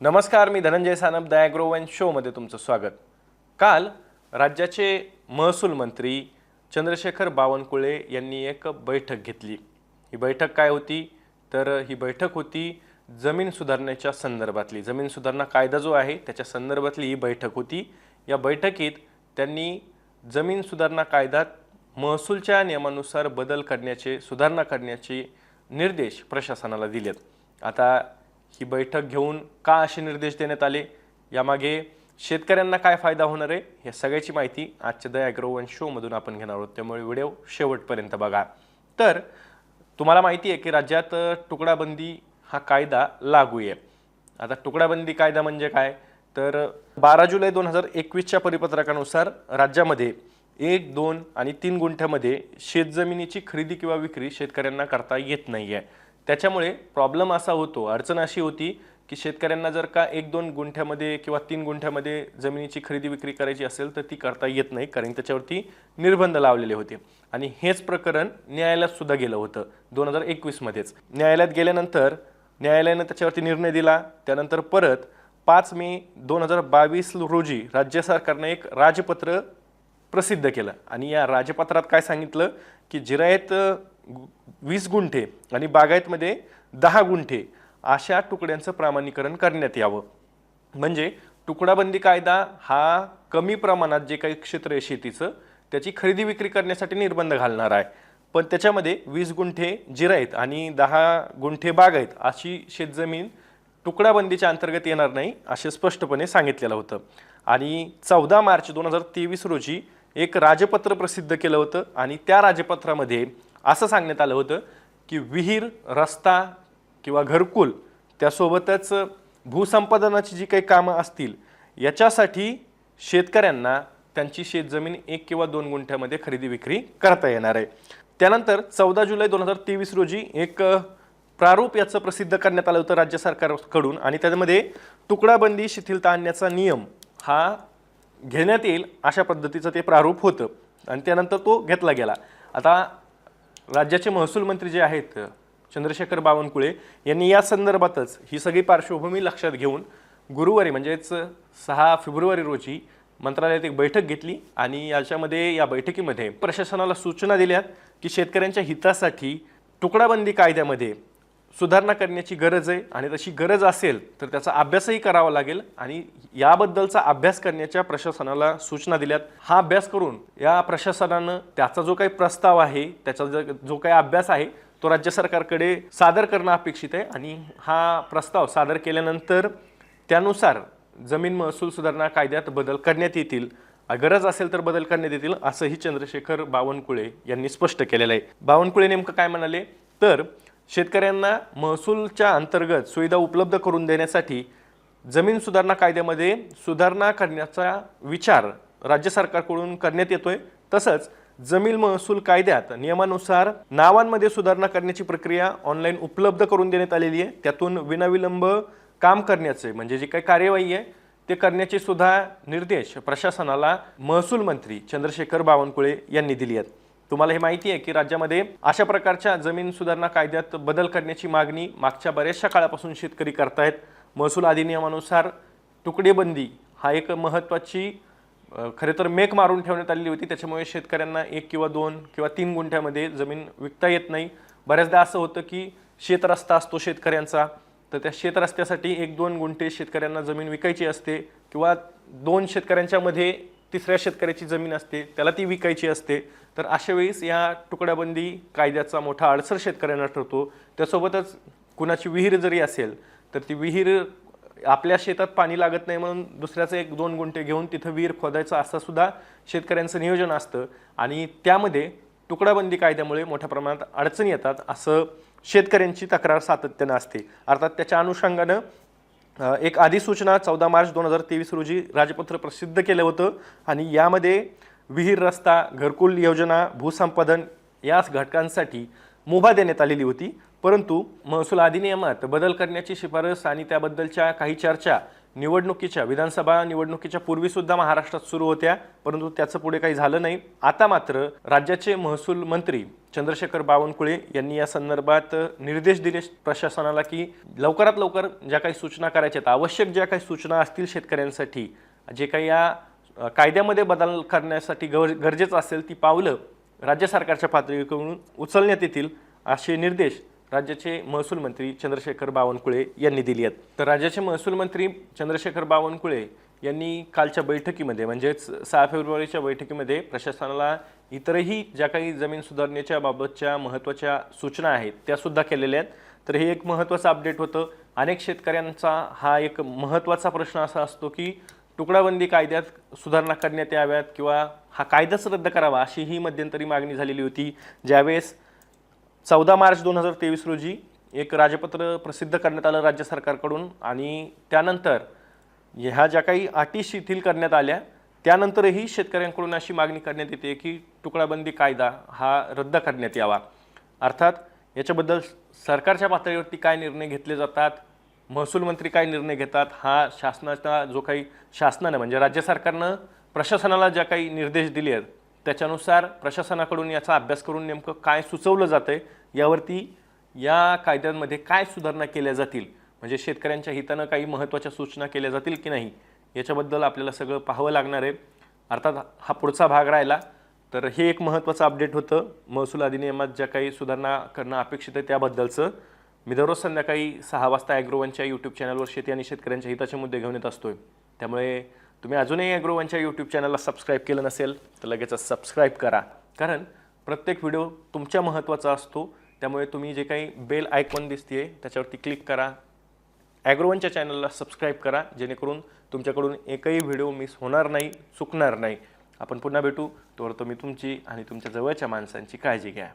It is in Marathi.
नमस्कार मी Dhananjay Sanap the agro one शोमध्ये तुमचं स्वागत. काल राज्याचे महसूल मंत्री चंद्रशेखर बावनकुळे यांनी एक बैठक घेतली. ही बैठक काय होती? तर ही बैठक होती जमीन सुधारण्याच्या संदर्भातली. जमीन सुधारणा कायदा जो आहे त्याच्या संदर्भातली ही बैठक होती. या बैठकीत त्यांनी जमीन सुधारणा कायद्यात महसूलच्या नियमानुसार बदल करण्याचे सुधारणा करण्याचे निर्देश प्रशासनाला दिलेत. आता ही बैठक घेऊन का असे निर्देश देण्यात आले? यामागे शेतकऱ्यांना काय फायदा होणार आहे? या सगळ्याची माहिती आजच्या द ॲग्रोवन शोमधून आपण घेणार आहोत. त्यामुळे व्हिडिओ शेवटपर्यंत बघा. तर तुम्हाला माहिती आहे की राज्यात तुकडाबंदी हा कायदा लागू आहे. आता तुकडाबंदी कायदा म्हणजे काय? तर बारा जुलै दोन हजार एकवीसच्या परिपत्रकानुसार राज्यामध्ये एक दोन आणि तीन गुंठ्यामध्ये शेतजमिनीची खरेदी किंवा विक्री शेतकऱ्यांना करता येत नाही आहे त्याच्यामुळे प्रॉब्लेम असा होतो अडचण अशी होती की शेतकऱ्यांना जर का एक दोन गुंठ्यामध्ये किंवा तीन गुंठ्यामध्ये जमिनीची खरेदी विक्री करायची असेल तर ती करता येत नाही कारण त्याच्यावरती निर्बंध लावलेले होते. आणि हेच प्रकरण न्यायालयात सुद्धा गेलं होतं दोन हजार एकवीसमध्येच. न्यायालयात गेल्यानंतर न्यायालयानं त्याच्यावरती निर्णय दिला त्यानंतर परत पाच मे दोन हजार बावीस रोजी राज्य सरकारने एक राजपत्र प्रसिद्ध केलं. आणि या राजपत्रात काय सांगितलं की जिरायत वीस गुंठे आणि बागायतमध्ये दहा गुंठे अशा तुकड्यांचं प्रमाणीकरण करण्यात यावं. म्हणजे तुकडाबंदी कायदा हा कमी प्रमाणात जे काही क्षेत्र आहे शेतीचं त्याची खरेदी विक्री करण्यासाठी निर्बंध घालणार आहे. पण त्याच्यामध्ये वीस गुंठे जिरायत आणि दहा गुंठे बाग आहेत अशी शेतजमीन तुकडाबंदीच्या अंतर्गत येणार नाही असे स्पष्टपणे सांगितलेलं होतं. आणि चौदा मार्च दोन हजार तेवीस रोजी एक राजपत्र प्रसिद्ध केलं होतं आणि त्या राजपत्रामध्ये असं सांगण्यात आलं होतं की विहीर रस्ता किंवा घरकुल त्यासोबतच भूसंपादनाची जी काही कामं असतील याच्यासाठी शेतकऱ्यांना त्यांची शेतजमीन एक किंवा दोन गुंठ्यामध्ये खरेदी विक्री करता येणार आहे. त्यानंतर चौदा जुलै दोन हजार तेवीस रोजी एक प्रारूप याचं प्रसिद्ध करण्यात आलं होतं राज्य सरकारकडून आणि त्यामध्ये तुकडाबंदी शिथिलता आणण्याचा नियम हा घेण्यात येईल अशा पद्धतीचं ते प्रारूप होतं आणि त्यानंतर तो घेतला गेला. आता राज्याचे महसूल मंत्री जे आहेत चंद्रशेखर बावनकुळे यांनी या संदर्भातच ही सगळी पार्श्वभूमी लक्षात घेऊन गुरुवारी म्हणजेच सहा फेब्रुवारी रोजी मंत्रालयात एक बैठक घेतली आणि याच्यामध्ये या बैठकीमध्ये प्रशासनाला सूचना दिल्यात की शेतकऱ्यांच्या हितासाठी तुकडाबंदी कायद्यामध्ये सुधारणा करण्याची गरज आहे आणि तशी गरज असेल तर त्याचा अभ्यासही करावा लागेल आणि याबद्दलचा अभ्यास करण्याच्या प्रशासनाला सूचना दिल्यात. हा अभ्यास करून या प्रशासनानं त्याचा जो काही प्रस्ताव आहे त्याचा जो- काही अभ्यास आहे तो राज्य सरकारकडे सादर करणं अपेक्षित आहे आणि हा प्रस्ताव सादर केल्यानंतर त्यानुसार जमीन महसूल सुधारणा कायद्यात बदल करण्यात येतील. गरज असेल तर बदल करण्यात येतील असंही चंद्रशेखर बावनकुळे यांनी स्पष्ट केलेलं आहे. बावनकुळे नेमकं काय म्हणाले? तर शेतकऱ्यांना महसूलच्या अंतर्गत सुविधा उपलब्ध करून देण्यासाठी जमीन सुधारणा कायद्यामध्ये सुधारणा करण्याचा विचार राज्य सरकारकडून करण्यात येतोय. तसंच जमीन महसूल कायद्यात नियमानुसार नावांमध्ये सुधारणा करण्याची प्रक्रिया ऑनलाईन उपलब्ध करून देण्यात आलेली आहे. त्यातून विनाविलंब काम करण्याचे म्हणजे जी काही कार्यवाही आहे ते करण्याचे सुद्धा निर्देश प्रशासनाला महसूल मंत्री चंद्रशेखर बावनकुळे यांनी दिली आहेत. तुम्हाला हे माहिती आहे की राज्यामध्ये अशा प्रकारच्या जमीन सुधारणा कायद्यात बदल करण्याची मागणी मागच्या बऱ्याचशा काळापासून शेतकरी करतायत. महसूल अधिनियमानुसार तुकडेबंदी हा एक महत्त्वाची खरे तर मेक मारून ठेवण्यात आलेली होती. त्याच्यामुळे शेतकऱ्यांना एक किंवा दोन किंवा तीन गुंठ्यामध्ये जमीन विकता येत नाही. बऱ्याचदा असं होतं की शेतरस्ता असतो शेतकऱ्यांचा तर त्या शेतरस्त्यासाठी एक दोन गुंठे शेतकऱ्यांना जमीन विकायची असते किंवा दोन शेतकऱ्यांच्यामध्ये तिसऱ्या शेतकऱ्याची जमीन असते त्याला ती विकायची असते तर अशा वेळेस या तुकडाबंदी कायद्याचा मोठा अडसर शेतकऱ्यांना ठरतो. त्यासोबतच कुणाची विहीर जरी असेल तर ती विहीर आपल्या शेतात पाणी लागत नाही म्हणून दुसऱ्याचं एक दोन गुंठे घेऊन तिथं विहीर खोदायचं असं सुद्धा शेतकऱ्यांचं नियोजन असतं. आणि त्यामध्ये तुकडाबंदी कायद्यामुळे मोठ्या प्रमाणात अडचणी येतात असं शेतकऱ्यांची तक्रार सातत्यानं असते. अर्थात त्याच्या अनुषंगानं एक अधिसूचना चौदा मार्च दोन हजार तेवीस रोजी राजपत्र प्रसिद्ध केलं होतं. आणि यामध्ये विहीर रस्ता घरकुल योजना भूसंपादन या घटकांसाठी मुभा देण्यात आलेली होती. परंतु महसूल अधिनियमात बदल करण्याची शिफारस आणि त्याबद्दलच्या काही चर्चा निवडणुकीच्या विधानसभा निवडणुकीच्या पूर्वीसुद्धा महाराष्ट्रात सुरू होत्या परंतु त्याचं पुढे काही झालं नाही. आता मात्र राज्याचे महसूल मंत्री चंद्रशेखर बावनकुळे यांनी या संदर्भात निर्देश दिले प्रशासनाला की लवकरात लवकर ज्या काही सूचना करायच्या आहेत आवश्यक ज्या काही सूचना असतील शेतकऱ्यांसाठी जे काही या कायद्यामध्ये बदल करण्यासाठी गर गरजेचं असेल ती पावलं राज्य सरकारच्या पातळीकडून उचलण्यात येतील असे निर्देश राज्याचे महसूल मंत्री चंद्रशेखर बावनकुळे यांनी दिली आहेत. तर राज्याचे महसूल मंत्री चंद्रशेखर बावनकुळे यांनी कालच्या बैठकीमध्ये म्हणजेच सहा फेब्रुवारीच्या बैठकीमध्ये प्रशासनाला इतरही ज्या काही जमीन सुधारणेच्या बाबतच्या महत्त्वाच्या सूचना आहेत त्यासुद्धा केलेल्या आहेत. तर हे एक महत्त्वाचं अपडेट होतं. अनेक शेतकऱ्यांचा हा एक महत्त्वाचा प्रश्न असा असतो की तुकडाबंदी कायद्यात सुधारणा करण्यात याव्यात किंवा हा कायदाच रद्द करावा अशी ही मध्यंतरी मागणी झालेली होती. ज्यावेळेस चौदा मार्च दोन हजार तेवीस रोजी एक राजपत्र प्रसिद्ध करण्यात आलं राज्य सरकारकडून आणि त्यानंतर ह्या ज्या काही अटी शिथिल करण्यात आल्या त्यानंतरही शेतकऱ्यांकडून अशी मागणी करण्यात येते की तुकडाबंदी कायदा हा रद्द करण्यात यावा. अर्थात याच्याबद्दल सरकारच्या पातळीवरती काय निर्णय घेतले जातात महसूल मंत्री काय निर्णय घेतात हा शासनाचा जो काही शासनानं म्हणजे राज्य सरकारनं प्रशासनाला ज्या काही निर्देश दिले आहेत त्याच्यानुसार प्रशासनाकडून याचा अभ्यास करून नेमकं काय सुचवलं जातं आहे यावरती या कायद्यांमध्ये काय सुधारणा केल्या जातील? म्हणजे शेतकऱ्यांच्या हितानं काही महत्त्वाच्या सूचना केल्या जातील की नाही? याच्याबद्दल आपल्याला सगळं पाहावं लागणार आहे. अर्थात हा पुढचा भाग राहिला. तर हे एक महत्त्वाचं अपडेट होतं. महसूल अधिनियमात ज्या काही सुधारणा करणं अपेक्षित आहे त्याबद्दलचं. मी दररोज संध्याकाळी सहा वाजता ॲग्रोवनच्या यूट्यूब चॅनलवर शेती आणि शेतकऱ्यांच्या हिताचे मुद्दे घेऊन येत असतोय. त्यामुळे तुम्ही अजूनही ॲग्रोवनच्या यूट्यूब चॅनलला सबस्क्राईब केलं नसेल तर लगेच सबस्क्राईब करा. कारण प्रत्येक व्हिडिओ तुमच्या महत्त्वाचा असतो. त्यामुळे तुम्ही जे काही बेल आयकॉन दिसते त्याच्यावरती क्लिक करा. ॲग्रोवनच्या चॅनलला सबस्क्राईब करा जेणेकरून तुमच्याकडून एकही व्हिडिओ मिस होणार नाही चुकणार नाही. आपण पुन्हा भेटू. तोवर तुम्ही तुमची आणि तुमच्या जवळच्या माणसांची काळजी घ्या.